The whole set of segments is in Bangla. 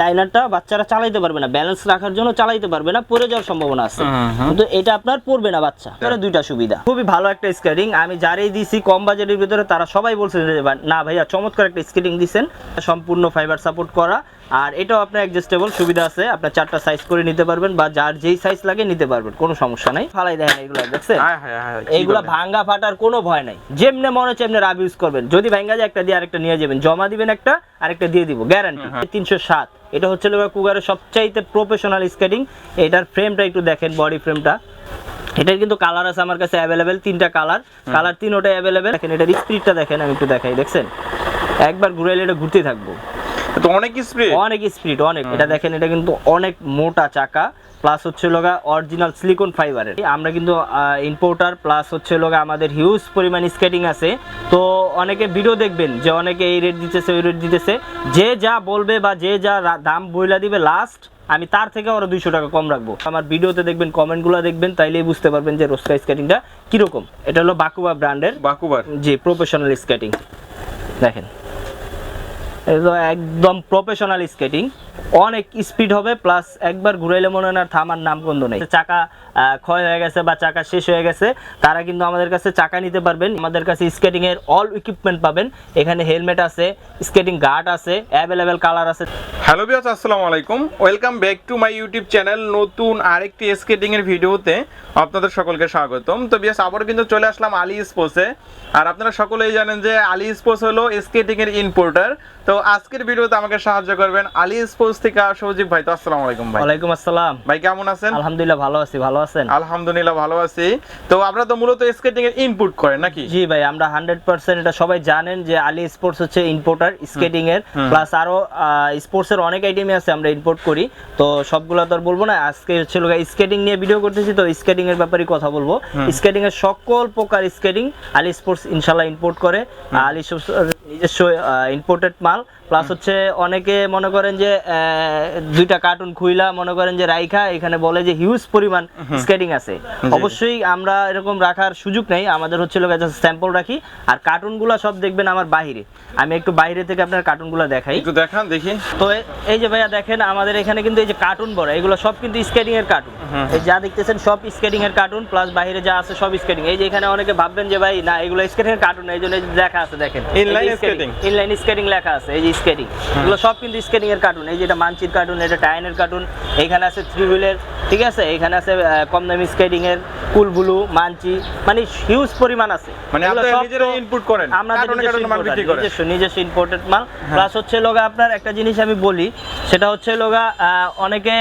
লাইনারটা বাচ্চারা চালাইতে পারবে না ব্যালেন্স রাখার জন্য চালাইতে পারবে না পড়ে যাওয়ার সম্ভাবনা আছে। কিন্তু এটা আপনার পড়বে না বাচ্চা এটা দুইটা সুবিধা। খুবই ভালো একটা স্কেটিং আমি যারাই দিছি কম বাজেটের ভিতরে তারা সবাই বলছে না ভাইয়া চমৎকার একটা স্কেটিং দিছেন। সম্পূর্ণ ফাইবার সাপোর্ট করা আর এটাও আপনার অ্যাডজাস্টেবল সুবিধা আছে। আপনার চারটা সাইজ করে নিতে পারবেন বা যার যেই সাইজ লাগে নিতে পারবেন কোনো সমস্যা নাই। ফালাই দেখেন এগুলো দেখছেন? হায় হায় হায়, কি এইগুলা ভাঙ্গা ফাটার কোনো ভয় নাই। যেমনে মনে হচ্ছে এমনি রাব ইউজ করবেন। যদি ভাঙ্গা যায় একটা দিয়ে আরেকটা নিয়ে যাবেন। জমা দিবেন একটা আরেকটা দিয়ে দিব। গ্যারান্টি তিনশো সাত। এটা হচ্ছে কুগারের সবচাইতে প্রফেশনাল স্কেটিং এটার ফ্রেমটা একটু দেখেন বডি ফ্রেমটা এটার কিন্তু কালার আছে আমার কাছে অ্যাভেলেবেল তিনটা কালার কালার তিনোটাই অ্যাভেলেবেল দেখেন এটার স্পিডটা দেখেন আমি একটু দেখাই দেখছেন? একবার ঘুরাইলে এটা ঘুরতে থাকব। তো অনেক স্প্রে অনেক স্পিড অনেক। এটা দেখেন এটা কিন্তু অনেক মোটা চাকা প্লাস হচ্ছে লোগা অরিজিনাল সিলিকন ফাইবারের আমরা কিন্তু ইম্পোর্টার প্লাস হচ্ছে লোগা আমাদের হিউজ পরিমাণ স্কেটিং আছে। তো অনেকে ভিডিও দেখবেন যে অনেকে এই রেট দিতেছে ওই রেট দিতেছে। যে যা বলবে বা যে যা দাম বইলা দিবে লাস্ট আমি তার থেকে আরও দুইশো টাকা কম রাখব। আমার ভিডিওতে দেখবেন কমেন্টগুলো দেখবেন তাইলেই বুঝতে পারবেন যে রোস্কা স্কেটিংটা কীরকম। এটা হলো বাকুবা ব্র্যান্ডের বাকুবার। জি প্রফেশনাল স্কেটিং দেখেন। একদম প্রফেশনাল স্কেটিং অনেক স্পিড হবে প্লাস একবার ঘুরাইলে মনে হয় না থামার নামগন্ধ নেই। চাকা ক্ষয় হয়ে গেছে বা চাকা শেষ হয়ে গেছে, তারা কিন্তু আমাদের কাছে চাকা নিতে পারবেন। আমাদের কাছে স্কেটিং এর অল ইকুইপমেন্ট পাবেন। এখানে হেলমেট আছে স্কেটিং গার্ড আছে অ্যাভেলেবেল কালার আছে। হ্যালো বিয়াস আসসালামু আলাইকুম। Welcome back to my YouTube channel নতুন আরেকটি স্কেটিং এর ভিডিওতে আপনাদের সকলকে স্বাগতম। তো বিয়াস আবারও কিন্তু চলে আসলাম আলী স্পোর্টসে আর আপনারা সকলেই জানেন যে আলি স্পোর্টস হলো স্কেটিং এর ইম্পোর্টার তো আজকের ভিডিওতে আমাকে সাহায্য করবেন আলি স্পোর্টস থেকে সৌজিব ভাই তো আসসালামু আলাইকুম ভাই। ওয়ালাইকুম আসসালাম। ভাই কেমন আছেন? আলহামদুলিল্লাহ ভালো আছি ভালো আছেন? আলহামদুলিল্লাহ ভালো আছি। তো আপনারা তো মূলত স্কেটিং এর ইনপুট করেন নাকি? জি ভাই আমরা হান্ড্রেড পার্সেন্ট এটা সবাই জানেন যে আলী স্পোর্টস হচ্ছে ইম্পোর্টার স্কেটিং এর। প্লাস আরও স্পোর্টস এর অনেক আইটেমই আছে আমরা ইম্পোর্ট করি। তো সবগুলো তো আর বলব না আজকে হচ্ছে স্কেটিং নিয়ে ভিডিও করতেছি তো স্কেটিং এর ব্যাপারে কথা বলব। স্কেটিং এর সকল প্রকার স্কেটিং আলী স্পোর্টস ইনশাল্লাহ ইম্পোর্ট করে। আলী নিজস্ব ইম্পোর্টেড মাল। প্লাস হচ্ছে অনেকে মনে করেন যে দুইটা কার্টুন খুইলা মনে করেন যে রাইখা এখানে বলে যে হিউজ পরিমাণ স্কেটিং আছে। অবশ্যই আমরা এরকম রাখার সুযোগ নেই। আমাদের হচ্ছে লোক স্যাম্পল রাখি। আর কার্টুনগুলো সব দেখবেন আমার বাইরে আমি একটু বাইরে থেকে আপনার কার্টুনগুলো দেখাই। একটু দেখান দেখি। তো এই যে ভাইয়া দেখেন আমাদের এখানে কিন্তু এই যে কার্টুন বড় এগুলো সব কিন্তু স্কেটিং এর কার্টুন এই যা দেখতেছেন সব স্কেটিং এর কার্টুন প্লাস বাইরে যা আছে সব স্কেটিং এই যে এখানে অনেকে ভাববেন যে ভাই না এগুলো স্কেটিং এর কার্টুন এই জন্য লেখা আছে দেখেন। Inline skating। ইনলাইন স্কেটিং লেখা আছে। এই যে স্কেটিং। এগুলো সব কিন্তু স্কেটিং এর কার্টুন এই যেটা মানচির কার্টুন এটা টাইনের কার্টুন এখানে আছে থ্রি হুইলের ঠিক আছে? এখানে আছে কম দামি স্কেটিং এর কুল ব্লু মানচি মানে হিউজ পরিমাণ আছে। মানে আপনারা নিজেরা ইনপুট করেন কার্টুনে নিজস্ব নিজস্ব ইম্পোর্টেড মাল। প্লাস হচ্ছে লোগা আপনার একটা জিনিস আমি বলি সেটা হচ্ছে লোগা অনেকে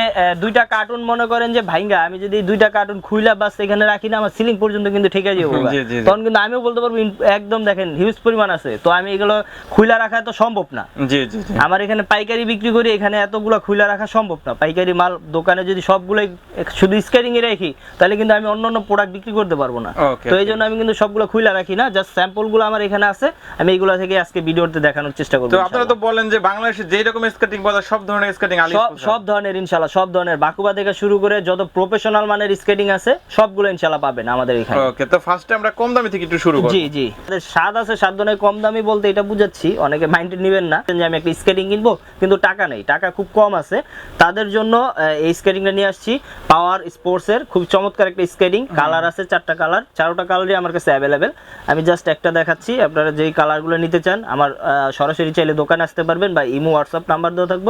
দুইটা কার্টুন মনে করেন যে ভাইঙ্গা আমি যদি দুইটা কার্টুন খুইলা বাস এখানে রাখি না আমার সিলিং পর্যন্ত কিন্তু ঠিক আছে। তখন কিন্তু আমিও বলতে পারব একদম দেখেন হিউজ পরিমাণ আছে। তো আমি এগুলো খুইলা রাখা তো সম্ভব না। জি জি জি। আমার এখানে পাইকারি বিক্রি করি এখানে এতগুলো খুইলা রাখা সম্ভব না। পাইকারি মাল দোকানে যদি সবগুলোই শুধু স্কেটিং এ রাখি তাহলে কিন্তু আমি অন্য অন্য প্রোডাক্ট বিক্রি করতে পারব না। তো এই জন্য আমি কিন্তু সবগুলো খুইলা রাখি না জাস্ট স্যাম্পলগুলো আমার এখানে আছে আমি এগুলো থেকে আজকে ভিডিওতে দেখানোর চেষ্টা করব তো আপনারা তো বলেন যে বাংলাদেশে যেই রকম স্কেটিং বাজার সব ধরনের স্কেটিং সব ধরনের ইনশাল্লাহ সব ধরনের। বাকুবা থেকে শুরু করে যত প্রফেশনাল মানের স্কেটিং আছে সবগুলো ইনশাল্লাহ পাবেন আমাদের এখানে। ওকে তো ফার্স্টে আমরা কম দামি থেকে একটু শুরু করব। জি জি। আমাদের স্বাদ আছে স্বাদ ধরনের কম দামি বলতে এটা বুঝাচ্ছি অনেকে মাইন্ডে নেবেন না যে আমি একটা স্কেটিং কিনবো কিন্তু টাকা নেই টাকা খুব কম আছে। তাদের জন্য এই স্কেটিংটা নিয়ে আসছি পাওয়ার স্পোর্টস এর খুব চমৎকার একটা স্কেটিং কালার আছে চারটা কালার। চারোটা কালারই আমার কাছে অ্যাভেলেবেল আমি জাস্ট একটা দেখাচ্ছি আপনারা যেই কালারগুলো নিতে চান আমার সরাসরি চাইলে দোকানে আসতে পারবেন বা ইমো হোয়াটসঅ্যাপ নাম্বার দেওয়া থাকব।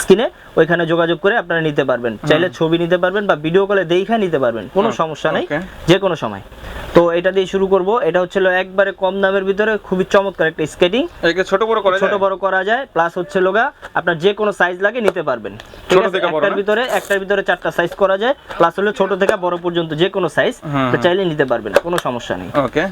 স্ক্রিনে ওইখানে যোগাযোগ করে আপনারা নিতে পারবেন। চাইলে ছবি নিতে পারবেন বা ভিডিও কলে দেখে নিতে পারবেন কোনো সমস্যা নেই. যে কোনো সময়। তো এটা দিয়ে শুরু করব। এটা হচ্ছে একবারে কম দামের ভিতরে খুবই চমৎকার একটা স্কেটিং ছোট বড় করে ছোট বড় করা যায় প্লাস হচ্ছে লোগা আপনার যে কোনো সাইজ লাগে নিতে পারবেন। ছোট থেকে বড় একটার ভিতরে একটার ভিতরে চারটা সাইজ করা যায় প্লাস হলো ছোট থেকে বড় পর্যন্ত যে কোনো সাইজ হুম, হুম। চাইলে নিতে পারবেন কোনো সমস্যা নেই। ওকে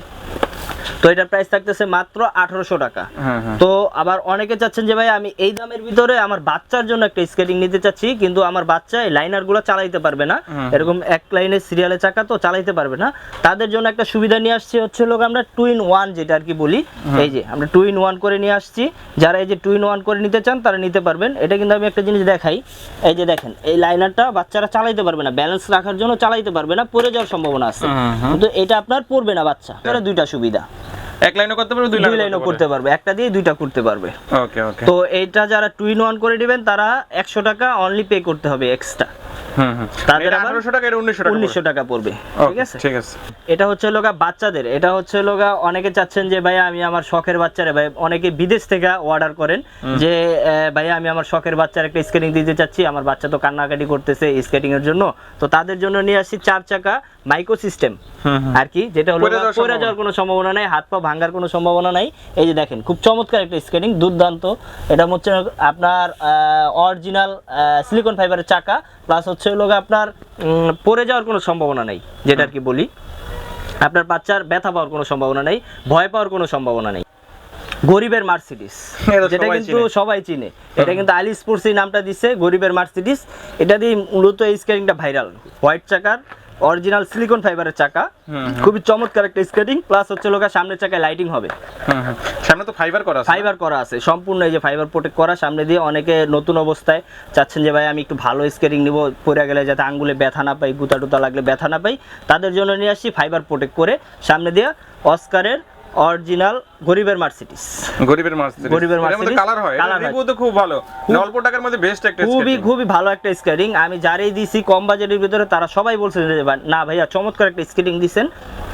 তো এটার প্রাইস থাকতেছে মাত্র আঠারোশো টাকা। হ্যাঁ হ্যাঁ। তো আবার অনেকে চাচ্ছেন যে ভাই আমি এই দামের ভিতরে আমার বাচ্চার জন্য একটা স্কেটিং নিতে চাচ্ছি কিন্তু আমার বাচ্চা এই লাইনারগুলো চালাইতে পারবে না। এরকম এক লাইনের সিরিয়ালে চাকা তো চালাইতে পারবে না। তাদের জন্য একটা সুবিধা নিয়ে আসছি হচ্ছে লোক আমরা টু ইন ওয়ান যেটা আর কি বলি এই যে আমরা টু ইন ওয়ান করে নিয়ে আসছি। যারা এই যে টু ইন ওয়ান করে নিতে চান তারা নিতে পারবেন। এটা কিন্তু আমি একটা জিনিস দেখাই। এই যে দেখেন এই লাইনারটা বাচ্চারা চালাইতে পারবে না। ব্যালেন্স রাখার জন্য চালাইতে পারবে না। পড়ে যাওয়ার সম্ভাবনা আছে। কিন্তু এটা আপনার পড়বে না বাচ্চা। দুইটা সুবিধা। এক লাইনও করতে পারবে দুই লাইনও করতে পারবে। একটা দিয়ে দুইটা করতে পারবে। ওকে ওকে তো এইটা যারা টু ইন ওয়ান করে দিবেন তারা একশো টাকা অনলি পে করতে হবে এক্সট্রা তাদের 1800 টাকা এটা 1900 টাকা উনিশশো টাকা পড়বে। ঠিক আছে? ঠিক আছে। এটা হচ্ছে লোকা বাচ্চাদের এটা হচ্ছে লোকা অনেকে চাচ্ছেন যে ভাই আমি আমার শখের বাচ্চারে ভাই অনেকে বিদেশ থেকে অর্ডার করেন যে ভাই আমি আমার শখের বাচ্চার একটা স্কেটিং দিতে চাচ্ছি আমার বাচ্চা তো কান্নাকাটি করতেছে স্কেটিং এর জন্য। তো তাদের জন্য নিয়ে আসছি চার চাকা মাইক্রো সিস্টেম আর কি যেটা হলো পড়ে যাওয়ার যাওয়ার কোনো সম্ভাবনা নাই হাত পা ভাঙার কোনো সম্ভাবনা নাই। এই যে দেখেন খুব চমৎকার একটা স্কেটিং দুর্দান্ত। এটা হচ্ছে আপনার অরিজিনাল সিলিকন ফাইবারের চাকা। প্লাস হচ্ছে হলো আপনার পড়ে যাওয়ার কোনো সম্ভাবনা নেই যেটা আর কি বলি। আপনার বাচ্চার ব্যথা পাওয়ার কোনো সম্ভাবনা নেই ভয় পাওয়ার কোনো সম্ভাবনা নেই। গরিবের মার্সিডিস এটা যেটা কিন্তু সবাই চিনে। এটা কিন্তু আলি স্পোর্টস এই নামটা দিচ্ছে গরিবের মার্সিডিস এটা দিয়ে মূলত এই স্ক্যানিংটা ভাইরাল হোয়াইট চাকার অরিজিনাল সিলিকন ফাইবারের চাকা। খুবই চমৎকার একটা স্কেটিং প্লাস হচ্ছে লোকা সামনের চাকায় লাইটিং হবে। সামনে তো ফাইবার করা আছে ফাইবার করা আছে। সম্পূর্ণ এই যে ফাইবার প্রোটেক্ট করা সামনে দিয়ে অনেকে নতুন অবস্থায় চাচ্ছেন যে ভাই আমি একটু ভালো স্কেটিং নিব পরে গেলে যাতে আঙ্গুলে ব্যথা না পাই গুতা টুতা লাগলে ব্যথা না পাই। তাদের জন্য নিয়ে আসছি ফাইবার প্রোটেক্ট করে সামনে দিয়ে অস্কারের অরিজিনাল গরিবের মার্সিডিস গরিবের মার্সিডিজ গরিবের এর মধ্যে কালার হয়। রিভিউ তো খুব ভালো। অল্প টাকার মধ্যে বেস্ট একটা খুবই খুবই ভালো একটা স্কেটিং আমি যারাই দিছি কম বাজেটের ভিতরে তারা সবাই বলছে যে না ভাইয়া চমৎকার একটা স্কেটিং দিছেন।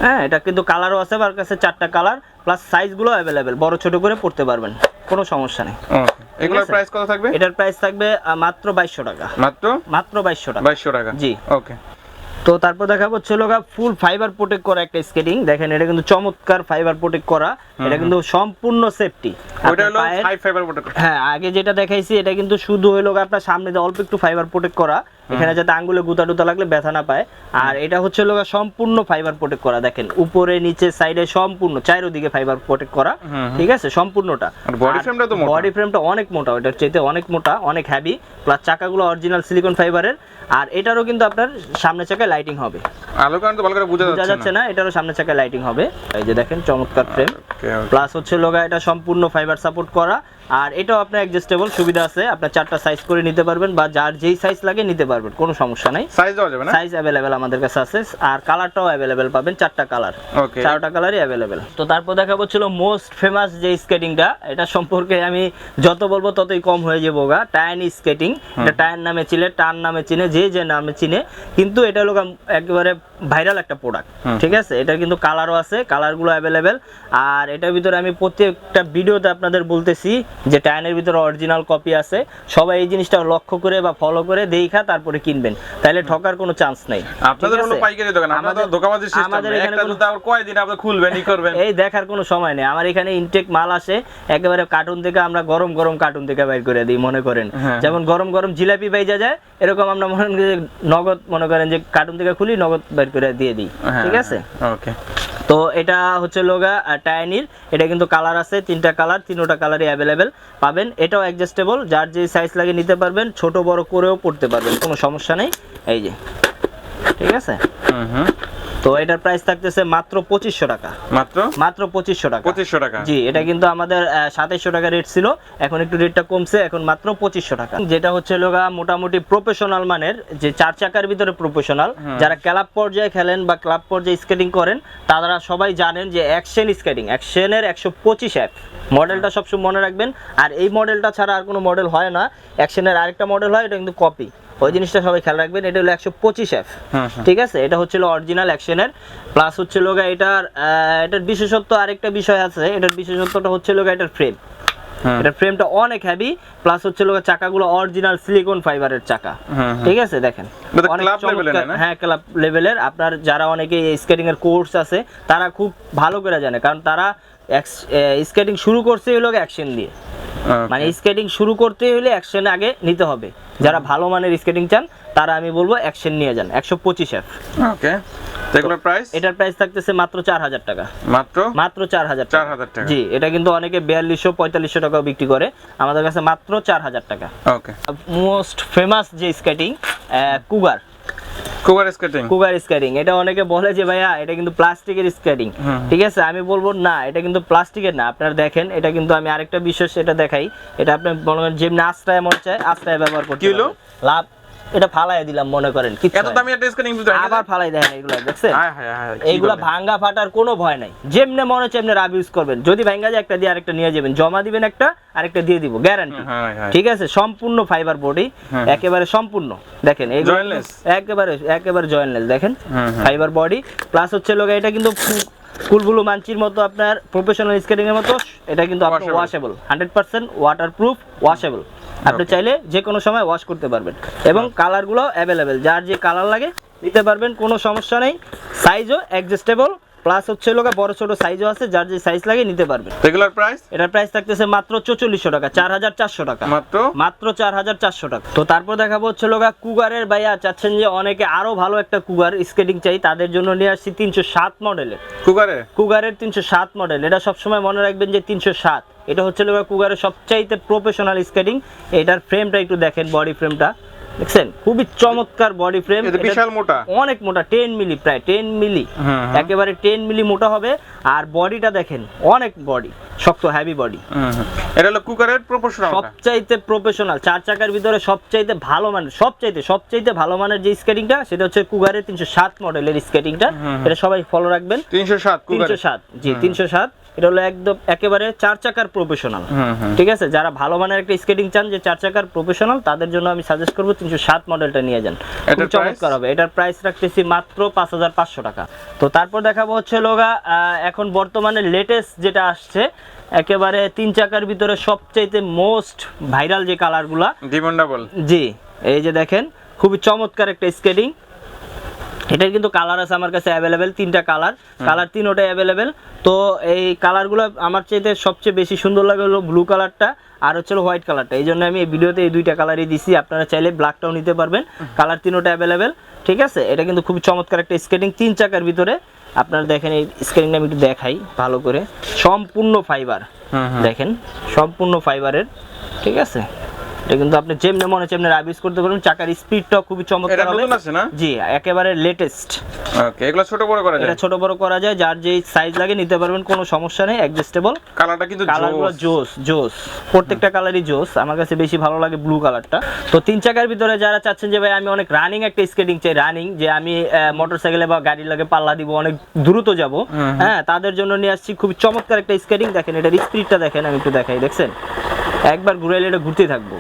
হ্যাঁ এটা কিন্তু কালারও আছে আমার কাছে চারটা কালার প্লাস সাইজগুলো অ্যাভেলেবেল বড় ছোট করে পড়তে পারবেন। কোনো সমস্যা নেই। এগুলোর প্রাইস কত থাকবে? এটার প্রাইস থাকবে মাত্র বাইশশো টাকা। মাত্র? মাত্র বাইশশো টাকা। বাইশশো টাকা। জি। ওকে তো তারপর দেখাবো ছিল ফুল ফাইবার প্রোটেক্ট করা একটা স্কেটিং দেখেন এটা কিন্তু চমৎকার ফাইবার প্রোটেক্ট করা। এটা কিন্তু সম্পূর্ণ সেফটি ওইটা হলো ফাইবার প্রোটেক্ট হ্যাঁ আগে যেটা দেখাইছি এটা কিন্তু শুধু হলো আপনার সামনে দিয়ে অল্প একটু ফাইবার প্রোটেক্ট করা। এখানে যাতে আঙ্গুলে গুতা টুতা লাগলে ব্যথা না পায়। আর এটা হচ্ছে লোক সম্পূর্ণ ফাইবার প্রোটেক্ট করা দেখেন উপরে নিচে সাইডে সম্পূর্ণ চারিদিকে ফাইবার প্রোটেক্ট করা ঠিক আছে সম্পূর্ণটা। আর body frame টা তো মোটা। বডি ফ্রেমটা অনেক মোটা ওটার চাইতে অনেক মোটা অনেক হ্যাভি প্লাস চাকাগুলো অরিজিনাল সিলিকন ফাইবারের আর এটারও কিন্তু আপনার সামনে চাকায় লাইটিং হবে। আলো কারণ তো ভালো করে বোঝা যাচ্ছে না। এটারও সামনে চাকায় লাইটিং হবে। এই যে দেখেন চমৎকার ফ্রেম okay. প্লাস হচ্ছে লোগা এটা সম্পূর্ণ ফাইবার সাপোর্ট করা। আর এটাও আপনার অ্যাডজাস্টেবল সুবিধা আছে। আপনার চারটা সাইজ করে নিতে পারবেন বা যার যেই সাইজ লাগে নিতে পারবেন কোনো সমস্যা নাই। সাইজ দেওয়া যাবে না? সাইজ অ্যাভেলেবেল আমাদের কাছে আছে। আর কালারটাও অ্যাভেলেবেল পাবেন চারটা কালার ওকে চারটা কালারই অ্যাভেলেবেল তো তারপর দেখাবো ছিল মোস্ট ফেমাস যে স্কেটিংটা এটা সম্পর্কে আমি যত বলব ততই কম হয়ে যাব গা। টায়ানি স্কেটিং এটা টায়ার নামে চিনে টান নামে চিনে যে যে নামে চিনে। কিন্তু এটা হলো একেবারে ভাইরাল একটা প্রোডাক্ট ঠিক আছে? এটার কিন্তু কালারও আছে কালারগুলো অ্যাভেলেবেল আর এটার ভিতরে আমি প্রত্যেকটা ভিডিওতে আপনাদের বলতেছি যে টায়ানের ভিতরে অরিজিনাল কপি আছে। সবাই এই জিনিসটা লক্ষ্য করে বা ফলো করে দেখা তারপরে কিনবেন। তাহলে ঠকার কোনো চান্স নাই। আপনাদের আছে? পাইকারি দোকান আমাদের- দোকানবাজি সিস্টেম আমাদের এখানে কোনো- জুতা আবার কয়দিন আপনি খুলবেন ই করবেন? এই দেখার কোনো সময় নেই। আমার এখানে ইনটেক মাল আসে একেবারে কার্টুন থেকে আমরা গরম গরম কার্টুন থেকে বাইর করে দিই মনে করেন। হ্যাঁ। যেমন গরম গরম জিলাপি বাইজা যায় এরকম আমরা মনে করেন যে নগদ মনে করেন যে কার্টুন থেকে খুলি নগদ বাইর করে দিয়ে দিই। হ্যাঁ, ঠিক আছে? ওকে তো এটা হচ্ছে লোগা টায়ানির এটা কিন্তু কালার আছে তিনটা কালার তিনোটা কালারই অ্যাভেলেবেল পাবেন। এটাও অ্যাডজাস্টেবল যার যে সাইজ লাগে নিতে পারবেন ছোট বড় করেও পড়তে পারবেন কোনো সমস্যা নেই। এই যে। ঠিক আছে? তো এটার প্রাইস থাকতেছে মাত্র পঁচিশশো টাকা। মাত্র? মাত্র পঁচিশশো টাকা। পঁচিশশো টাকা। জি এটা কিন্তু আমাদের সাতাইশশো টাকা রেট ছিল। এখন একটু রেটটা কমছে এখন মাত্র পঁচিশশো টাকা। যেটা হচ্ছে লোগা মোটামুটি প্রফেশনাল মানের যে চার চাকার ভিতরে প্রফেশনাল যারা ক্লাব পর্যায়ে খেলেন বা ক্লাব পর্যায়ে স্কেটিং করেন তারা সবাই জানেন যে অ্যাকশন স্কেটিং অ্যাকশনের একশো পঁচিশ অ্যাপ মডেলটা সবসময় মনে রাখবেন। আর এই মডেলটা ছাড়া আর কোনো মডেল হয় না। অ্যাকশনের আরেকটা মডেল হয় এটা কিন্তু কপি ওই জিনিসটা সবাই খেয়াল রাখবেন এটা হলো একশো পঁচিশ এফ হুম হুম ঠিক আছে? এটা হচ্ছিল অরিজিনাল অ্যাকশনের প্লাস হচ্ছে লোগা এটার এটার বিশেষত্ব আরেকটা বিষয় আছে। এটার বিশেষত্বটা হচ্ছে লোগা এটার ফ্রেম। এটার ফ্রেমটা অনেক হেভি প্লাস হচ্ছে লোগা চাকাগুলো অরিজিনাল সিলিকন ফাইবারের চাকা। হুম। ঠিক আছে? দেখেন। হ্যাঁ ক্লাব লেভেলের আপনার যারা অনেকে স্কেটিং এর কোর্স আছে তারা খুব ভালো করে জানে। কারণ তারা স্কেটিং শুরু করছে হলো অ্যাকশন দিয়ে। মানে স্কেটিং শুরু করতে হলে অ্যাকশন আগে নিতে হবে। যারা ভালো মানের স্কেটিং চান তারা আমি বলব অ্যাকশন নিয়ে যান একশো পঁচিশ এফ ওকে এগুলোর প্রাইস এটার প্রাইস থাকতেছে মাত্র চার হাজার টাকা। মাত্র? মাত্র চার হাজার চার হাজার টাকা। জি এটা কিন্তু অনেকে বিয়াল্লিশশো পঁয়তাল্লিশশো টাকাও বিক্রি করে। আমাদের কাছে মাত্র চার হাজার টাকা। ওকে মোস্ট ফেমাস যে স্কেটিং কুগার কুবার স্কেটিং কুগার স্কেটিং এটা অনেকে বলে যে ভাইয়া এটা কিন্তু প্লাস্টিকের স্কেটিং ঠিক আছে? আমি বলব না এটা কিন্তু প্লাস্টিকের না। আপনারা দেখেন এটা কিন্তু আমি আরেকটা বিষয় সেটা দেখাই। এটা আপনি মনে করেন যেমনি আস্তায় মন চায় আস্তায় ব্যবহার করতে লাভ এটা ফালাই দিলাম মনে করেন এত দামি একটা স্কেটিং দিতে আবার ফালাই দেখেন এগুলো দেখছেন? হায় হায় হায় কি এইগুলা ভাঙ্গা ফাটার কোনো ভয় নাই। যেমনে মনে হচ্ছে এমনি রাব ইউজ করবেন। যদি ভাঙ্গা যায় একটা দিয়ে আরেকটা নিয়ে যাবেন। জমা দিবেন একটা আরেকটা দিয়ে দিব গ্যারান্টি হায় হায় ঠিক আছে? সম্পূর্ণ ফাইবার বডি হ্যাঁ। একেবারে সম্পূর্ণ। দেখেন Jointless? একেবারে একেবারে জয়েন্টলেস দেখেন। ফাইবার বডি প্লাস হচ্ছে লোক এটা কিন্তু কুলবুলু মানচির মতো আপনার প্রফেশনাল স্কেটিং এর মতো এটা কিন্তু আপনার washable hundred percent waterproof washable আপনি চাইলে যে কোনো সময় ওয়াশ করতে পারবেন। এবং কালারগুলো অ্যাভেলেবেল যার যে কালার লাগে নিতে পারবেন কোনো সমস্যা নেই। সাইজও অ্যাডজাস্টেবল প্লাস হচ্ছে লোক বড় ছোট সাইজও আছে যার যে সাইজ লাগে নিতে পারবেন। রেগুলার প্রাইস এটার প্রাইস থাকতেছে মাত্র চৌচল্লিশশো টাকা চার হাজার চারশো টাকা। মাত্র? মাত্র চার হাজার চারশো টাকা। তো তারপর দেখাবো হচ্ছে লোকা কুগারের ভাইয়া চাচ্ছেন যে অনেকে আরও ভালো একটা কুগার স্কেটিং চাই তাদের জন্য নিয়ে আসছি তিনশো সাত মডেলের কুকারে কুগারের তিনশো সাত মডেল এটা সবসময় মনে রাখবেন যে তিনশো সাত। এটা হচ্ছে লোকা কুগারের সবচাইতে প্রফেশনাল স্কেটিং এটার ফ্রেমটা একটু দেখেন বডি ফ্রেমটা দেখছেন? খুবই চমৎকার বডি ফ্রেম এটা বিশাল মোটা। অনেক মোটা টেন মিলি প্রায় টেন মিলি হুম, হুম। একেবারে টেন মিলি মোটা হবে। আর বডিটা দেখেন অনেক বডি শক্ত হ্যাভি বডি হুম। এটা হলো কুকারের প্রপোর্শনাল সবচাইতে প্রফেশনাল চার চাকার ভিতরে সবচাইতে ভালো মানের সবচাইতে সবচাইতে ভালো মানের যে স্কেটিংটা সেটা হচ্ছে কুকারের তিনশো সাত মডেলের স্কেটিংটা এটা সবাই ফলো রাখবেন। তিনশো সাত তিনশো সাত জি তিনশো সাত। এটা হলো একদম একেবারে চার চাকার প্রফেশনাল হুম, হুম। ঠিক আছে? যারা ভালো মানের একটা স্কেটিং চান যে চার চাকার প্রফেশনাল তাদের জন্য আমি সাজেস্ট করব তিনশো সাত মডেলটা নিয়ে যান। এটার চমৎকার হবে। এটার প্রাইস রাখতেছি মাত্র পাঁচ হাজার পাঁচশো টাকা। তো তারপর দেখাবো হচ্ছে লোগা এখন বর্তমানে লেটেস্ট যেটা আসছে একেবারে তিন চাকার ভিতরে সবচাইতে মোস্ট ভাইরাল যে কালারগুলা ডিমান্ডেবল জি এই যে দেখেন খুবই চমৎকার একটা স্কেটিং এটার কিন্তু কালার আছে আমার কাছে অ্যাভেলেবেল তিনটা কালার কালার তিনোটাই অ্যাভেলেবেল তো এই কালারগুলো আমার চাইতে সবচেয়ে বেশি সুন্দর লাগে হলো ব্লু কালারটা আর হচ্ছে হোয়াইট কালারটা এই জন্য আমি এই ভিডিওতে এই দুইটা কালারই দিছি আপনারা চাইলে ব্ল্যাকটাও নিতে পারবেন। কালার তিনোটা অ্যাভেলেবেল ঠিক আছে? এটা কিন্তু খুব চমৎকার একটা স্কেটিং তিন চাকার ভিতরে। আপনারা দেখেন এই স্কেটিংটা আমি একটু দেখাই ভালো করে। সম্পূর্ণ ফাইবার। দেখেন সম্পূর্ণ ফাইবারের ঠিক আছে? এটা কিন্তু আপনি যেমনি মনে এমনি রাবিস করতে পারবেন চাকার স্পিডটাও খুবই চমৎকার হবে নতুন আছে না? জি একেবারে লেটেস্ট ওকে এগুলো ছোট বড় করা যায়? এটা ছোট বড় করা যায় যার যে সাইজ লাগে নিতে পারবেন কোনো সমস্যা নেই অ্যাডজাস্টেবল কালারটা কিন্তু কালারগুলো জোস। জোস জোস। প্রত্যেকটা কালারই জোস। আমার কাছে বেশি ভালো লাগে ব্লু কালারটা তো তিন চাকার ভিতরে যারা চাচ্ছেন যে ভাই আমি অনেক রানিং একটা স্কেটিং চাই রানিং যে আমি মোটরসাইকেলে বা গাড়ির লাগে পাল্লা দিব অনেক দ্রুত যাব। হ্যাঁ তাদের জন্য নিয়ে আসছি খুব চমৎকার একটা স্কেটিং দেখেন এটার স্পিডটা দেখেন আমি একটু দেখাই দেখছেন? একবার ঘুরাইলে এটা ঘুরতে থাকব।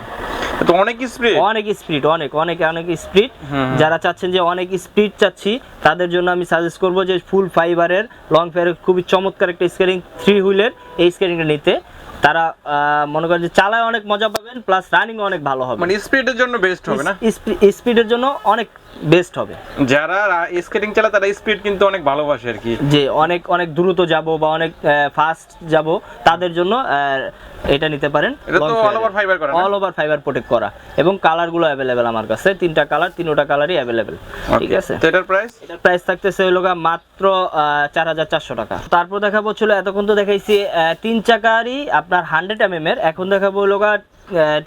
তো অনেক স্প্রে অনেক স্পিড অনেক অনেক অনেক স্পিড। যারা চাচ্ছেন যে অনেক স্পিড চাচ্ছি তাদের জন্য আমি সাজেস্ট করব যে ফুল ফাইবারের লং ফায়ারের খুবই চমৎকার একটা স্কেটিং থ্রি হুইলের এই স্কেটিংটা নিতে। তারা আহ, মনে করেন যে চালায় অনেক মজা পাবেন প্লাস রানিং অনেক ভালো হবে। মানে স্পিডের জন্য বেস্ট হবে না? স্পিডের জন্য অনেক বেস্ট হবে। যারা স্কেটিং চালায় তারা স্পিড কিন্তু অনেক ভালোবাসে আর কি। যে অনেক অনেক দ্রুত যাব বা অনেক ফাস্ট যাব তাদের জন্য এটা নিতে পারেন। এটা তো all over fiber করা অল ওভার ফাইবার প্রোটেক্ট করা। এবং কালারগুলো অ্যাভেলেবেল আমার কাছে। তিনটা কালার তিনোটা কালারই অ্যাভেলেবেল ঠিক আছে? তো এটার প্রাইস এটার প্রাইস থাকতেছে হলো মাত্র চার হাজার চারশো টাকা। তারপর দেখাবো ছিল এতক্ষণ তো দেখাইছি তিন চাকারই আপনার হান্ড্রেড এম এর। এখন দেখাবো হলো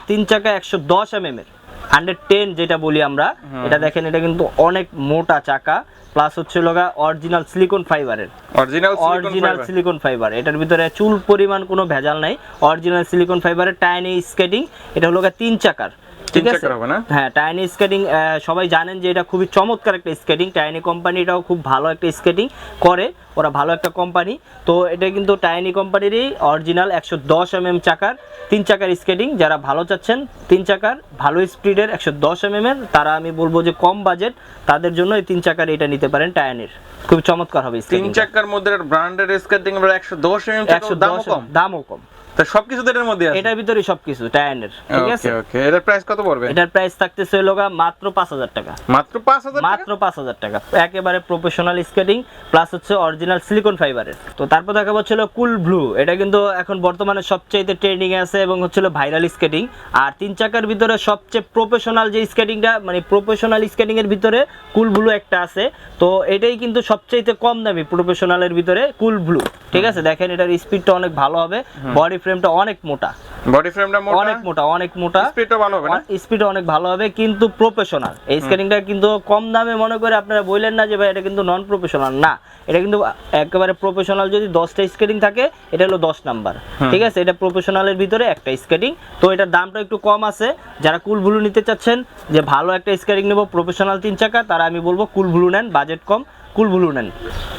তিন চাকা একশো দশ এম এর। হান্ড্রেড টেন যেটা বলি আমরা এটা দেখেন এটা কিন্তু অনেক মোটা চাকা প্লাস হচ্ছে লগা অরিজিনাল সিলিকন ফাইবারের অরিজিনাল অরিজিনাল সিলিকন ফাইবার এটার ভিতরে চুল পরিমাণ কোনো ভেজাল নাই। অরিজিনাল সিলিকন ফাইবারের টাইনি স্কেটিং এটা হলো তিন চাকার। ঠিক আছে? হ্যাঁ টাইনি স্কেটিং সবাই জানেন যে এটা খুবই চমৎকার একটা স্কেটিং টাইনি কোম্পানি এটাও খুব ভালো একটা স্কেটিং করে। ওরা ভালো একটা কোম্পানি তো এটা কিন্তু টাইনি কোম্পানিরই অরিজিনাল একশো দশ এম এম চাকার তিন চাকার স্কেটিং যারা ভালো চাচ্ছেন তিন চাকার ভালো স্পিডের একশো দশ এম এম এর তারা আমি বলব যে কম বাজেট তাদের জন্য এই তিন চাকার এটা নিতে পারেন টায়ানির খুব চমৎকার হবে তিন চাকার মধ্যে ব্র্যান্ডের স্কেটিং এর 110 এমএম একশো দামও দশ কম দামও কম। তো সবকিছু এটার মধ্যে আছে? এটার ভিতরে সবকিছু টায়ানের ঠিক আছে? ওকে ওকে এটার প্রাইস কত পড়বে? এটার প্রাইস থাকতেছে মাত্র পাঁচ হাজার টাকা। মাত্র 5000 মাত্র পাঁচ হাজার টাকা। একেবারে প্রফেশনাল স্কেটিং প্লাস হচ্ছে অরিজিনাল সিলিকন ফাইবারের তো তারপর দেখা কুল ব্লু এটা কিন্তু এখন বর্তমানে সবচেয়ে ট্রেন্ডিং আছে এবং হচ্ছিল ভাইরাল স্কেটিং আর তিন চাকার ভিতরে সবচেয়ে প্রফেশনাল যে স্কেটিংটা মানে প্রফেশনাল স্কেটিং এর ভিতরে কুল ব্লু একটা আছে। তো এটাই কিন্তু সবচেয়ে কম দামি প্রফেশনালের ভিতরে কুল ব্লু ঠিক আছে? দেখেন এটার স্পিডটা অনেক ভালো হবে। বডি ফ্রেমটা অনেক মোটা। বডি ফ্রেমটা মোটা? অনেক মোটা অনেক মোটা। স্পিডটা ভালো হবে না? স্পিড অনেক ভালো হবে কিন্তু প্রফেশনাল এই স্কেটিংটা কিন্তু কম দামে মনে করে আপনারা বললেন না যে ভাই এটা কিন্তু নন প্রফেশনাল না এটা কিন্তু একেবারে প্রফেশনাল যদি দশটা স্কেটিং থাকে এটা হলো দশ নাম্বার। ঠিক আছে? এটা প্রফেশনালের ভিতরে একটা স্কেটিং তো এটার দামটা একটু কম আছে। যারা কুল ব্লু নিতে চাচ্ছেন যে ভালো একটা স্কেটিং নেব প্রফেশনাল তিন চাকা তারা আমি বলব কুল ব্লু নেন বাজেট কম। কুল ব্লু নেন।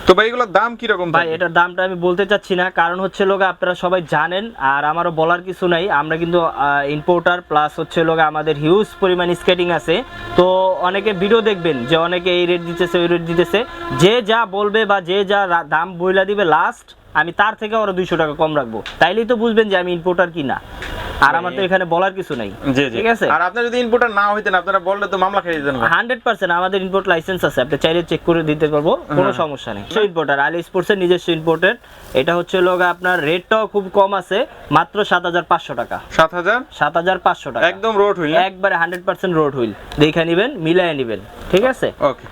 তো ভাই এগুলোর দাম কীরকম ভাই এটার দামটা আমি বলতে চাচ্ছি না কারণ হচ্ছে লোক আপনারা সবাই জানেন আর আমারও বলার কিছু নাই। আমরা কিন্তু ইম্পোর্টার প্লাস হচ্ছে লোক আমাদের হিউজ পরিমাণ স্কেটিং আছে। তো অনেকে ভিডিও দেখবেন যে অনেকে এই রেট দিতেছে ওই রেট দিতেছে। যে যা বলবে বা যে যা দাম বইলা দিবে লাস্ট আমি তার থেকে আরও দুইশো টাকা কম রাখব। তাইলেই তো বুঝবেন যে আমি ইম্পোর্টার কি না আর আমার তো এখানে বলার কিছু নাই। জি ঠিক আছে? আর আপনি যদি ইনপুটার না হইতেন আপনারা বললে তো মামলা খেয়ে দিতেন ভাই। হান্ড্রেড পার্সেন্ট আমাদের ইম্পোর্ট লাইসেন্স আছে। আপনি চাইলে চেক করে দিতে পারব কোনো সমস্যা নেই। ইম্পোর্টার আলি স্পোর্টসের নিজস্ব ইম্পোর্টেড এটা হচ্ছে লোক আপনার রেটটাও খুব কম আছে মাত্র সাত হাজার পাঁচশো টাকা। সাত হাজার? সাত হাজার পাঁচশো টাকা। একদম রোড হইল একবারে হান্ড্রেড পার্সেন্ট রোড হুইল দেখে নিবেন মিলাইয়া নিবেন। ঠিক আছে? ওকে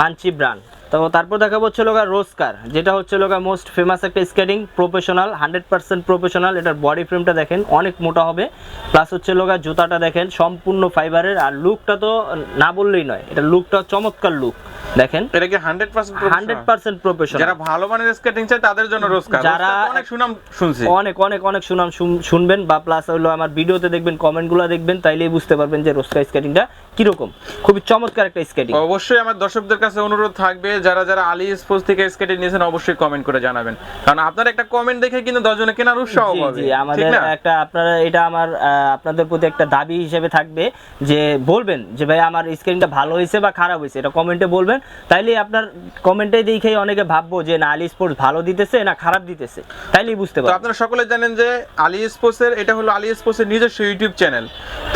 মানচি ব্রান্ড তো তারপর দেখাবো হচ্ছে লোকা রোজকার যেটা হচ্ছে লোকা মোস্ট ফেমাস একটা skating professional hundred percent professional এটার বডি ফ্রেমটা দেখেন অনেক মোটা হবে। প্লাস হচ্ছে লোকা জুতাটা দেখেন সম্পূর্ণ ফাইবারের আর লুকটা তো না বললেই নয় এটা লুকটা চমৎকার লুক দেখেন। এটা কি hundred percent hundred percent professional যারা ভালো মানের স্কেটিং চায় তাদের জন্য রোজকার যারা- অনেক সুনাম শুনছি। অনেক অনেক অনেক সুনাম শুনবেন বা প্লাস হলো আমার ভিডিওতে দেখবেন কমেন্টগুলো দেখবেন তাইলেই বুঝতে পারবেন যে রোস্কা স্কেটিংটা কীরকম? খুবই চমৎকার একটা স্কেটিং অবশ্যই আমার দর্শকদের কাছে অনুরোধ থাকবে যারা যারা আলি স্পোর্টস থেকে স্কেটিং নিয়েছেন অবশ্যই কমেন্ট করে জানাবেন। কারণ আপনার একটা কমেন্ট দেখে কিন্তু দশজনে কেনার উৎসাহ পাবে জি আমাদের একটা আপনারা এটা আমার আপনাদের প্রতি একটা দাবি হিসেবে থাকবে যে বলবেন যে ভাই আমার স্ক্রিনটা ভালো হয়েছে বা খারাপ হয়েছে? এটা কমেন্টে বলবেন। তাইলে আপনার কমেন্টে দেখেই অনেকে ভাববো যে না আলি স্পোর্টস ভালো দিতেছে না খারাপ দিতেছে? তাইলেই বুঝতে তো পারবেন। আপনারা সকলে জানেন যে আলি স্পোর্টস এর এটা হলো আলি স্পোর্টস এর নিজস্ব ইউটিউব চ্যানেল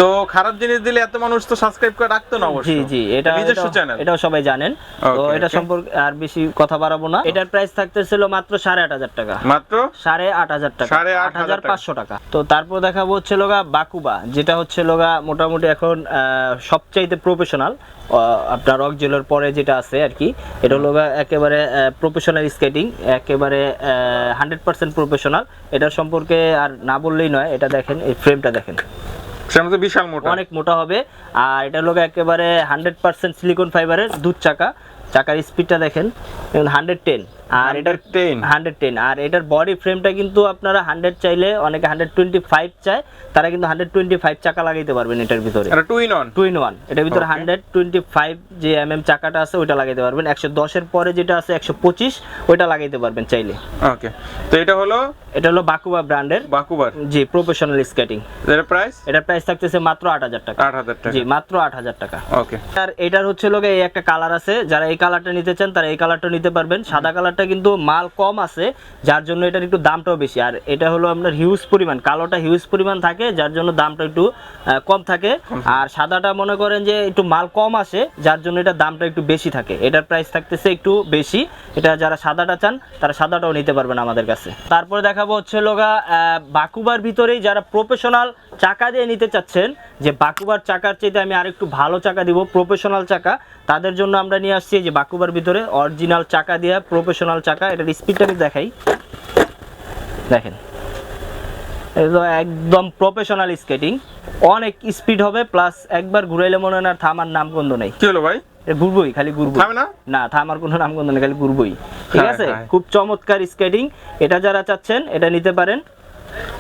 তো খারাপ জিনিস দিলে এত মানুষ তো সাবস্ক্রাইব করে রাখতো না জি অবশ্যই জি এটা নিজস্ব চ্যানেল এটাও সবাই জানেন। তো এটা সম্পর্কে আর বেশি কথা বাড়াবো না। এটার প্রাইস থাকতেছিল মাত্র সাড়ে আট হাজার টাকা। মাত্র? সাড়ে আট হাজার টাকা। সাড়ে আট আট হাজার হাজার পাঁচশো টাকা। তো তারপর দেখাবো হচ্ছে লোগা বাকুবা যেটা হচ্ছে লোগা মোটামুটি এখন সবচাইতে প্রফেশনাল আপনার রক জেলার পরে যেটা আছে আর কি এটা হলো একেবারে প্রফেশনাল স্কেটিং একেবারে হান্ড্রেড পার্সেন্ট প্রফেশনাল এটার সম্পর্কে আর না বললেই নয় এটা দেখেন এই ফ্রেমটা দেখেন। সেটা বিশাল মোটা। অনেক মোটা হবে। আর এটা হলো একেবারে হান্ড্রেড পার্সেন্ট সিলিকন ফাইবারের দুধ চাকা। চাকার স্পিডটা দেখেন হান্ড্রেড টেন আর এটার 110 হান্ড্রেড টেন আর এটার বডি ফ্রেমটা কিন্তু আপনারা হান্ড্রেড চাইলে অনেকে হান্ড্রেড টোয়েন্টি ফাইভ চায় তারা কিন্তু হান্ড্রেড টোয়েন্টি ফাইভ চাকা লাগাইতে পারবেন এটার ভিতরে। Two in one two in one এটার ভিতরে হান্ড্রেড টোয়েন্টি ফাইভ যে এম এম চাকাটা আছে ওইটা লাগাইতে পারবেন। একশো দশের পরে যেটা আছে একশো পঁচিশ ওইটা লাগাইতে পারবেন চাইলে। ওকে তো এটা হলো? এটা হলো বাকুবা ব্র্যান্ডের। বাকুবার। জি প্রফেশনাল স্কেটিং এর প্রাইস এটার প্রাইস থাকতেছে মাত্র আট হাজার টাকা। আট হাজার টাকা। জি মাত্র আট হাজার টাকা। ওকে আর এটার হচ্ছে লোকে এই একটা কালার আছে যারা এই কালারটা নিতে চান তারা এই কালারটা নিতে পারবেন। সাদা কালারটা কিন্তু মাল কম আছে যার জন্য এটার একটু দামটাও বেশি। আর এটা হলো আপনার হিউজ পরিমাণ কালোটা হিউজ পরিমাণ থাকে যার জন্য দামটা একটু কম থাকে। আর সাদাটা মনে করেন যে একটু মাল কম আসে যার জন্য এটার দামটা একটু বেশি থাকে। এটার প্রাইস থাকতেছে একটু বেশি। এটা যারা সাদাটা চান তারা সাদাটাও নিতে পারবেন আমাদের কাছে। তারপরে দেখাবো হচ্ছে লোগা আহ, বাকুবার ভিতরেই যারা প্রফেশনাল চাকা দিয়ে নিতে চাচ্ছেন যে বাকুবার চাকার চাইতে আমি আরেকটু ভালো চাকা দিব প্রফেশনাল চাকা তাদের জন্য আমরা নিয়ে আসছি যে বাকুবার ভিতরে অরিজিনাল চাকা দিয়ে প্রফেশনাল চাকা এটার স্পিডটা আমি দেখাই। দেখেন। একদম প্রফেশনাল স্কেটিং অনেক স্পিড হবে প্লাস একবার ঘুরাইলে মনে হয় না থামার নামগন্ধ নেই। কি হলো ভাই? ঘুরবই খালি ঘুরবই। থামে না? থামার কোনো নামগন্ধ নেই খালি ঘুরবই। ঠিক হ্যাঁ, আছে? হ্যাঁ। খুব চমৎকার স্কেটিং এটা যারা চাচ্ছেন এটা নিতে পারেন।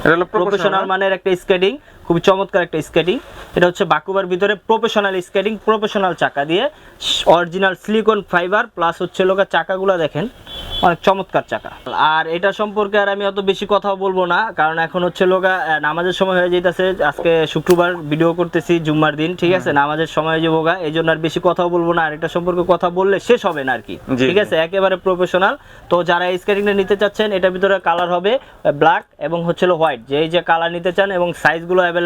এটা হলো প্রফেশনাল প্রফেশনাল মানের একটা স্কেটিং খুবই চমৎকার একটা স্কেটিং। এটা হচ্ছে বাকুবার ভিতরে প্রফেশনাল স্কেটিং প্রফেশনাল চাকা দিয়ে। অরিজিনাল সিলিকন ফাইবার প্লাস হচ্ছে লোকের চাকাগুলো দেখেন অনেক চমৎকার চাকা। আর এটা সম্পর্কে আর আমি অত বেশি কথা বলব না কারণ এখন হচ্ছে লোকা নামাজের সময় হয়ে যেতেছে আজকে শুক্রবার ভিডিও করতেছি জুম্মার দিন ঠিক আছে? নামাজের সময় যে বোগা এই জন্য আর বেশি কথা বলব না। আর এটা সম্পর্কে কথা বললে শেষ হবে না আর কি ঠিক। আছে? একেবারে প্রফেশনাল তো যারা এই স্কেটিংটা নিতে চাচ্ছেন এটার ভিতরে কালার হবে ব্ল্যাক এবং হচ্ছে হোয়াইট যে যে কালার নিতে চান এবং সাইজগুলো অ্যাভেলেবেল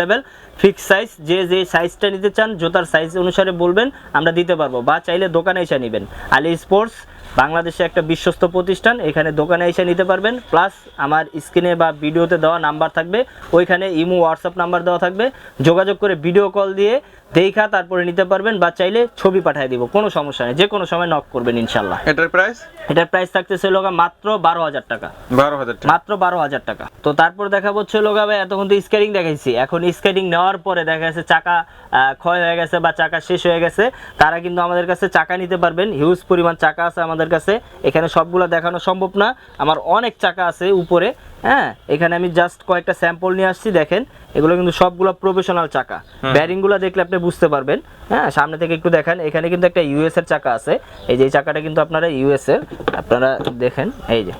ফিক্স সাইজ যে যে সাইজটা নিতে চান, জুতার সাইজ অনুসারে বলবেন, আমরা দিতে পারব। বা চাইলে দোকানে এসে নেবেন। আলি স্পোর্টস বাংলাদেশে একটা বিশ্বস্ত প্রতিষ্ঠান এখানে দোকানে এসে নিতে পারবেন। প্লাস আমার স্ক্রিনে বা ভিডিওতে দেওয়া নাম্বার থাকবে। ওইখানে ইমো হোয়াটসঅ্যাপ নাম্বার দেওয়া থাকবে। যোগাযোগ করে ভিডিও কল দিয়ে দেখা তারপরে নিতে পারবেন বা চাইলে ছবি পাঠিয়ে দিব। কোনো সমস্যা নেই। যে কোনো সময় নক করবেন ইনশাল্লাহ এটার প্রাইস এটার প্রাইস থাকতেছে লোকা মাত্র বারো হাজার টাকা। বারো হাজার টাকা। মাত্র বারো হাজার টাকা। তো তারপর দেখা হচ্ছে লোকা ভাই এতক্ষণ তো স্কেটিং দেখাইছি। এখন স্কেটিং নেওয়ার পরে দেখা যাচ্ছে চাকা আহ, ক্ষয় হয়ে গেছে বা চাকা শেষ হয়ে গেছে। তারা কিন্তু আমাদের কাছে চাকা নিতে পারবেন। হিউজ পরিমাণ চাকা আছে আমাদের কাছে। এখানে সবগুলো দেখানো সম্ভব না। আমার অনেক চাকা আছে উপরে হ্যাঁ? এখানে আমি জাস্ট কয়েকটা স্যাম্পল নিয়ে আসছি দেখেন। এগুলো কিন্তু সবগুলো প্রফেশনাল চাকা। ব্যারিংগুলো দেখলে আপনি বুঝতে পারবেন হ্যাঁ? সামনে থেকে একটু দেখেন। এখানে কিন্তু একটা ইউএস এর চাকা আছে। এই যে চাকাটা কিন্তু আপনারা ইউএস এর আপনারা দেখেন এই যে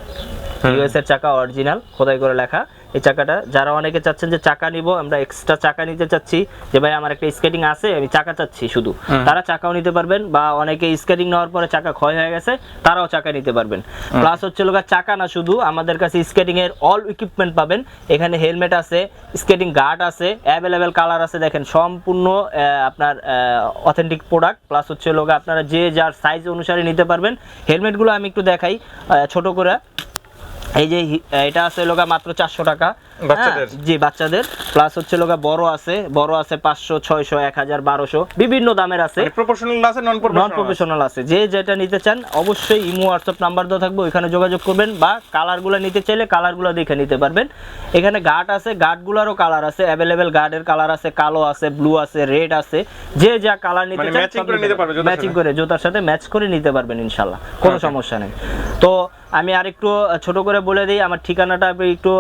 ইউএস এর চাকা অরিজিনাল খোদাই করে লেখা। এই চাকাটা। যারা অনেকে চাচ্ছেন যে চাকা নিব আমরা এক্সট্রা চাকা নিতে চাচ্ছি। যে ভাই আমার একটা স্কেটিং আছে আমি চাকা চাচ্ছি শুধু। তারা চাকাও নিতে পারবেন বা অনেকে স্কেটিং নেওয়ার পরে চাকা ক্ষয় হয়ে গেছে তারাও চাকা নিতে পারবেন। প্লাস হচ্ছে লোক চাকা না শুধু আমাদের কাছে স্কেটিং এর অল ইকুইপমেন্ট পাবেন। এখানে হেলমেট আছে স্কেটিং গার্ড আছে অ্যাভেলেবেল কালার আছে। দেখেন সম্পূর্ণ আহ, আপনার অথেন্টিক প্রোডাক্ট প্লাস হচ্ছে লোক আপনারা যে যার সাইজ অনুসারে নিতে পারবেন। হেলমেটগুলো আমি একটু দেখাই ছোট করে। এই যে এটা আছে লোকা মাত্র চারশো টাকা। বাচ্চাদের? হ্যাঁ, জি বাচ্চাদের। প্লাস হচ্ছে লোকা বড় আছে। বড় আছে পাঁচশো ছয়শো এক হাজার বারোশো। বিভিন্ন দামের আছে। প্রফেশনাল আছে নন প্রফেশনাল আছে। যে যেটা নিতে চান অবশ্যই ইমো হোয়াটসঅ্যাপ নাম্বার দেওয়া থাকবে ওইখানে যোগাযোগ করবেন বা কালারগুলো নিতে চাইলে কালারগুলো দেখে নিতে পারবেন। এখানে গার্ড আছে গার্ডগুলোরও কালার আছে। অ্যাভেলেবেল গার্ডের কালার আছে কালো আছে ব্লু আছে রেড আছে। যে যা কালার নিতে মানে চান ম্যাচিং করে জুতার সাথে? ম্যাচ করে নিতে পারবেন ইনশাল্লাহ। কোনো সমস্যা নেই। তো আমি আরেকটু ছোট করে বলে দিই আমার ঠিকানাটা আমি একটু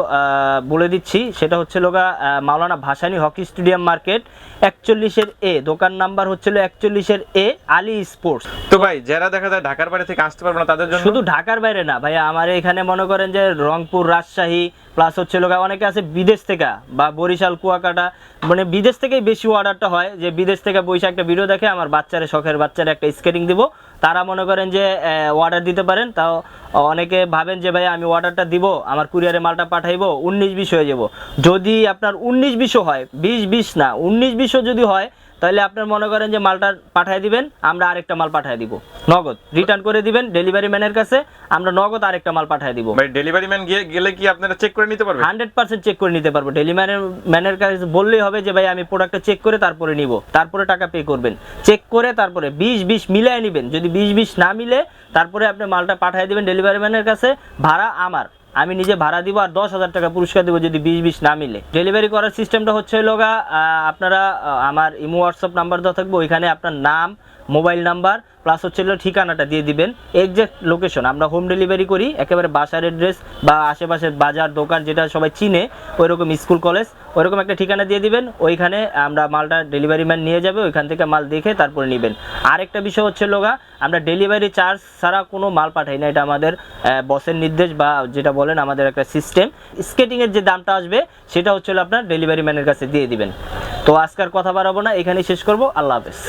বলে দিচ্ছি। সেটা হচ্ছে লোকা Maulana Bhashani hockey stadium market একচল্লিশের এ। দোকান নাম্বার হচ্ছিল একচল্লিশের এ আলী স্পোর্টস। তো ভাই যারা দেখা যায় ঢাকার বাইরে থেকে আসতে পারবে না তাদের জন্য? শুধু ঢাকার বাইরে না ভাই আমার এখানে মনে করেন যে রংপুর রাজশাহী প্লাস হচ্ছে লোক অনেকে আছে বিদেশ থেকে বা বরিশাল কুয়াকাটা মানে বিদেশ থেকেই বেশি অর্ডারটা হয় যে বিদেশ থেকে বৈশাখ একটা ভিডিও দেখে আমার বাচ্চারে শখের বাচ্চার একটা স্কেটিং দিব। তারা মনে করেন যে অর্ডার দিতে পারেন, তাও অনেকে ভাবেন যে ভাই আমি অর্ডারটা দিব, আমার কুরিয়ারে মালটা পাঠাইবো, উনিশ বিশ হয়ে যাব। যদি আপনার উনিশ বিশও হয়, বিশ বিশ না, উনিশ বিশও যদি হয় তাহলে আপনার মনে করেন যে মালটা পাঠিয়ে দিবেন আমরা আরেকটা মাল পাঠিয়ে দিব। নগদ রিটার্ন করে দিবেন ডেলিভারি ম্যানের কাছে আমরা নগদ আরেকটা মাল পাঠিয়ে দিব। ভাই ডেলিভারি ম্যান গিয়ে গেলে কি আপনারা চেক করে নিতে পারবে হান্ড্রেড পার্সেন্ট চেক করে নিতে পারব। ডেলিভারি ম্যানের কাছে বললেই হবে যে ভাই আমি প্রোডাক্টটা চেক করে তারপরে নিব। তারপরে টাকা পে করবেন। চেক করে তারপরে বিশ বিশ মিলিয়ে নেবেন। যদি বিশ বিশ না মিলে তারপরে আপনি মালটা পাঠিয়ে দিবেন ডেলিভারি ম্যানের কাছে ভাড়া আমার। আমি নিজে ভাড়া দিব আর দশ হাজার টাকা পুরস্কার দিব যদি বিশ বিশ না মিলে। ডেলিভারি করার সিস্টেমটা হচ্ছে লোগা আপনারা আমার ইমো হোয়াটসঅ্যাপ নাম্বার দেওয়া থাকবে, ওইখানে আপনার নাম মোবাইল নাম্বার প্লাস হচ্ছে ঠিকানাটা দিয়ে দিবেন। এক্সাক্ট লোকেশন আমরা হোম ডেলিভারি করি, একেবারে বাসার অ্যাড্রেস বা আশেপাশের বাজার, দোকান যেটা সবাই চিনে ওই রকম স্কুল কলেজ ওইরকম একটা ঠিকানা দিয়ে দিবেন। ওইখানে আমরা মালটা ডেলিভারি ম্যান নিয়ে যাবে, ওইখান থেকে মাল দেখে তারপরে নেবেন। আরেকটা বিষয় হচ্ছে লোগা, আমরা ডেলিভারি চার্জ ছাড়া কোনো মাল পাঠাই না, এটা আমাদের বসের নির্দেশ বা যেটা বলেন আমাদের একটা সিস্টেম স্কেটিংয়ের যে দামটা আসবে, সেটা হচ্ছে আপনার ডেলিভারি ম্যানের কাছে দিয়ে দিবেন। তো আজকের কথা বাড়াবো না, এখানেই শেষ করব। আল্লাহ হাফেজ।